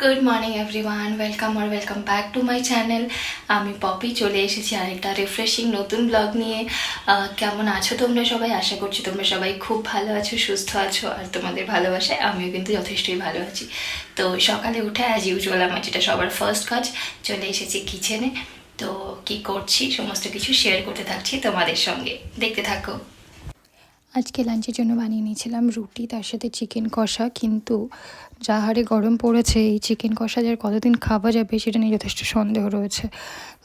Good morning everyone welcome R welcome back to my channel আমি পপি চলে এসেছি আরেকটা রিফ্রেশিং নতুন ব্লগ নিয়ে। কেমন আছো তোমরা সবাই? আশা করছি তোমরা সবাই খুব ভালো আছো, সুস্থ আছো আর তোমাদের ভালোবাসায় আমিও কিন্তু যথেষ্টই ভালো আছি। তো সকালে উঠে অ্যাজ ইউজুয়াল আমার যেটা সবার ফার্স্ট কাজ, চলে এসেছি কিচেনে তো কি করছি? সমস্ত কিছু শেয়ার করতে থাকছি তোমাদের সঙ্গে। দেখতে থাকো। আজকে লাঞ্চের জন্য বানিয়ে নিয়েছিলাম রুটি, তার সাথে চিকেন কষা, কিন্তু যা হারে গরম পড়েছে, এই চিকেন কষা যার কতদিন খাওয়া যাবে সেটা নিয়ে যথেষ্ট সন্দেহ রয়েছে।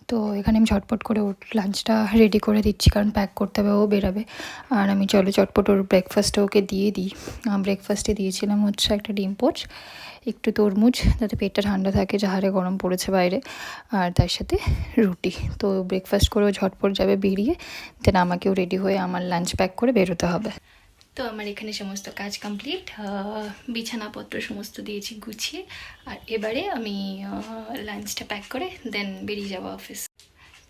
তো এখানে আমি ঝটপট করে ওর লাঞ্চটা রেডি করে দিচ্ছি, কারণ প্যাক করতে হবে, ও বেরাবে। আর আমি চলো চটপট ওর ব্রেকফাস্টটা ওকে দিয়ে দিই। ব্রেকফাস্টে দিয়েছিলাম হচ্ছে একটা ডিম পোচ, একটু তরমুজ, যাতে পেটটা ঠান্ডা থাকে যা হারে গরম পড়েছে বাইরে, আর তার সাথে রুটি। তো ব্রেকফাস্ট করে ও ঝটপট যাবে বেরিয়ে দেন আমাকেও রেডি হয়ে আমার লাঞ্চ প্যাক করে বেরোতে হবে। তো আমার এখানে সমস্ত কাজ কমপ্লিট বিছানাপত্র সমস্ত দিয়েছি গুছিয়ে, আর এবারে আমি লাঞ্চটা প্যাক করে দেন বেরিয়ে যাব অফিস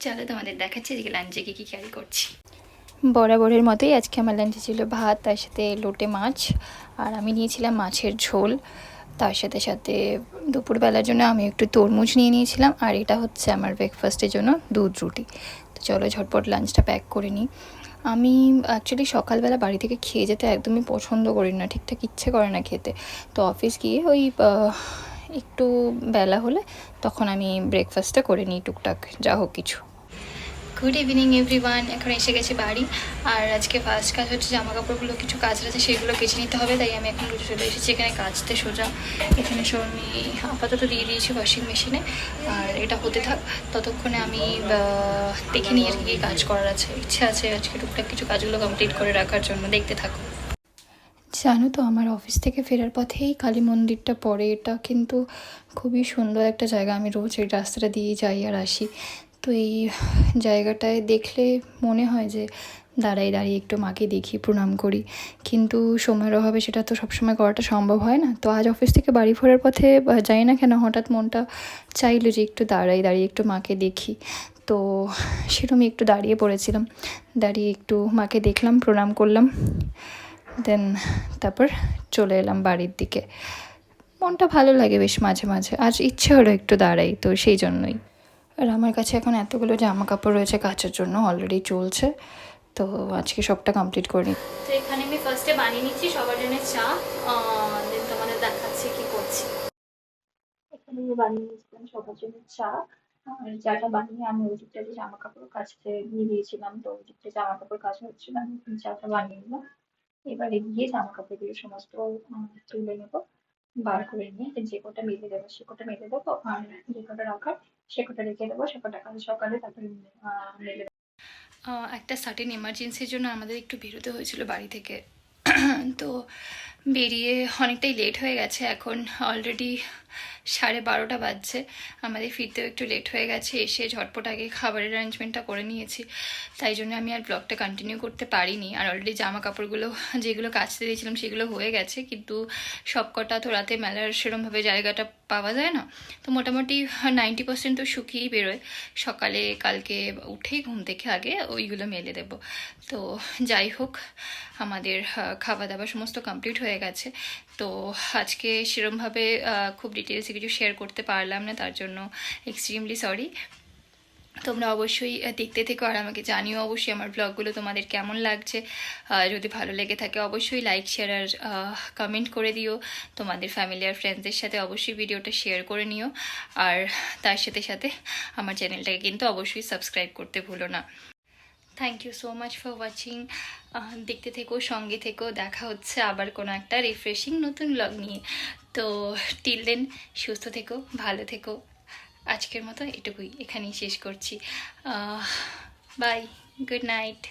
চলো তোমাদের দেখাচ্ছি এদিকে লাঞ্চে কী কী ক্যারি করছি। বরাবরের মতোই আজকে আমার লাঞ্চে ছিল ভাত, তার সাথে লোটে মাছ, আর আমি নিয়েছিলাম মাছের ঝোল। তার সাথে সাথে দুপুরবেলার জন্য আমি একটু তরমুজ নিয়ে নিয়েছিলাম, আর এটা হচ্ছে আমার ব্রেকফাস্টের জন্য দুধ রুটি। তো চলো ঝটপট লাঞ্চটা প্যাক করে নিই। আমি অ্যাকচুয়ালি সকালবেলা বাড়ি থেকে খেয়ে যেতে একদমই পছন্দ করি না, ঠিকঠাক ইচ্ছে করে না খেতে। তো অফিস গিয়ে ওই একটু বেলা হলে তখন আমি ব্রেকফাস্টটা করে নিই টুকটাক, যা হোক কিছু। গুড ইভিনিং এভরিওয়ান এখন এসে গেছি বাড়ি। আর আজকে ফার্স্ট কাজ হচ্ছে জামা কাপড়গুলো কিছু কাজ আছে সেগুলো কেচে নিতে হবে। তাই আমি এখন চলে এসেছি এখানে কাচতে সোজা। এখানে সব আমি আপাতত দিয়ে দিয়েছি ওয়াশিং মেশিনে আর এটা হতে থাক, ততক্ষণে আমি দেখে নিই আর কি কাজ করার আছে। ইচ্ছে আছে আজকে টুকটাক কিছু কাজগুলো কমপ্লিট করে রাখার জন্য। দেখতে থাকো। জানো তো, আমার অফিস থেকে ফেরার পথেই কালী মন্দিরটা পড়ে। এটা কিন্তু খুবই সুন্দর একটা জায়গা। আমি রোজ এই রাস্তাটা দিয়ে যাই আর আসি। তো এই জায়গাটায় দেখলে মনে হয় যে দাঁড়াই, দাঁড়িয়ে একটু মাকে দেখি, প্রণাম করি। কিন্তু সময়ের অভাবে সেটা তো সবসময় করাটা সম্ভব হয় না। তো আজ অফিস থেকে বাড়ি ফেরার পথে যাই না কেন হঠাৎ মনটা চাইলো যে একটু দাঁড়াই, দাঁড়িয়ে একটু মাকে দেখি। তো সেরকমই একটু দাঁড়িয়ে পড়েছিলাম। দাঁড়িয়ে একটু মাকে দেখলাম, প্রণাম করলাম। দেন তারপর চলে এলাম বাড়ির দিকে। মনটা ভালো লাগে বেশ মাঝে মাঝে। আজ ইচ্ছে হলো একটু দাঁড়াই, তো সেই জন্যই। আর আমার কাছে এখন এতগুলো জামা কাপড় রয়েছে কাচার জন্য অলরেডি চলছে। তো আজকে সবটা কমপ্লিট করে নিই তো এখানে আমি ফার্স্টে বানিয়ে নিচ্ছি সবার জন্য চা দেন তোমাদের দেখাচ্ছি কি করছি। এখানে আমি বানিয়ে নিয়েছিলাম সবার জন্য চা। আর চাটা বানিয়ে আমি ওই দিকটা যে জামা কাপড় কাচতে নিয়ে দিয়েছিলাম তো ওই দিকটা জামা কাপড় কাচা হচ্ছিল আমি চাটা বানিয়ে নিলাম। এবারে গিয়ে জামা কাপড়গুলো সমস্ত তুলে নেব বার করে নিয়ে যে কটা মেলে দেবো সে কটা মেলে দেবো আর যে কটা রাখার রেখে দেবো কাল সকালে তারপরে মেলে একটা সার্টেন এমার্জেন্সির জন্য আমাদের একটু বেরোতে হয়েছিল বাড়ি থেকে। তো বেরিয়ে অনেকটাই লেট হয়ে গেছে, এখন অলরেডি সাড়ে বারোটা বাজছে। আমাদের ফিরতেও একটু লেট হয়ে গেছে, এসে ঝটপট আগে খাবারের অ্যারেঞ্জমেন্টটা করে নিয়েছি। তাই জন্য আমি আর ব্লগটা কন্টিনিউ করতে পারিনি। আর অলরেডি জামা কাপড়গুলো যেগুলো কাচতে দিয়েছিলাম সেগুলো হয়ে গেছে। কিন্তু সব কটা তো রাতে মেলার সেরমভাবে জায়গাটা পাওয়া যায় না। তো মোটামুটি নাইনটি পার্সেন্ট তো শুকিয়েই বেরোয়। সকালে, কালকে উঠেই ঘুম থেকে আগে ওইগুলো মেলে দেব। তো যাই হোক, আমাদের খাওয়া দাওয়া সমস্ত কমপ্লিট হয়ে গেছে। তো আজকে সেরমভাবে খুব ডিটেলসে কিছু শেয়ার করতে পারলাম না, তার জন্য এক্সট্রিমলি সরি তোমরা অবশ্যই দেখতে থেকো আর আমাকে জানিও অবশ্যই আমার ব্লগগুলো তোমাদের কেমন লাগছে। যদি ভালো লেগে থাকে অবশ্যই লাইক শেয়ার আর কমেন্ট করে দিও। তোমাদের ফ্যামিলি আর ফ্রেন্ডসদের সাথে অবশ্যই ভিডিওটা শেয়ার করে নিও। আর তার সাথে সাথে আমার চ্যানেলটাকে কিন্তু অবশ্যই সাবস্ক্রাইব করতে ভুলো না। Thank you so much for watching দেখতে থেকো, সঙ্গে থেকো। দেখা হচ্ছে আবার কোনো একটা রিফ্রেশিং নতুন ব্লগ নিয়ে। তো টিল দেন সুস্থ থেকো, ভালো থেকো। আজকের মতো এটুকুই। এখানেই শেষ করছি। Bye good night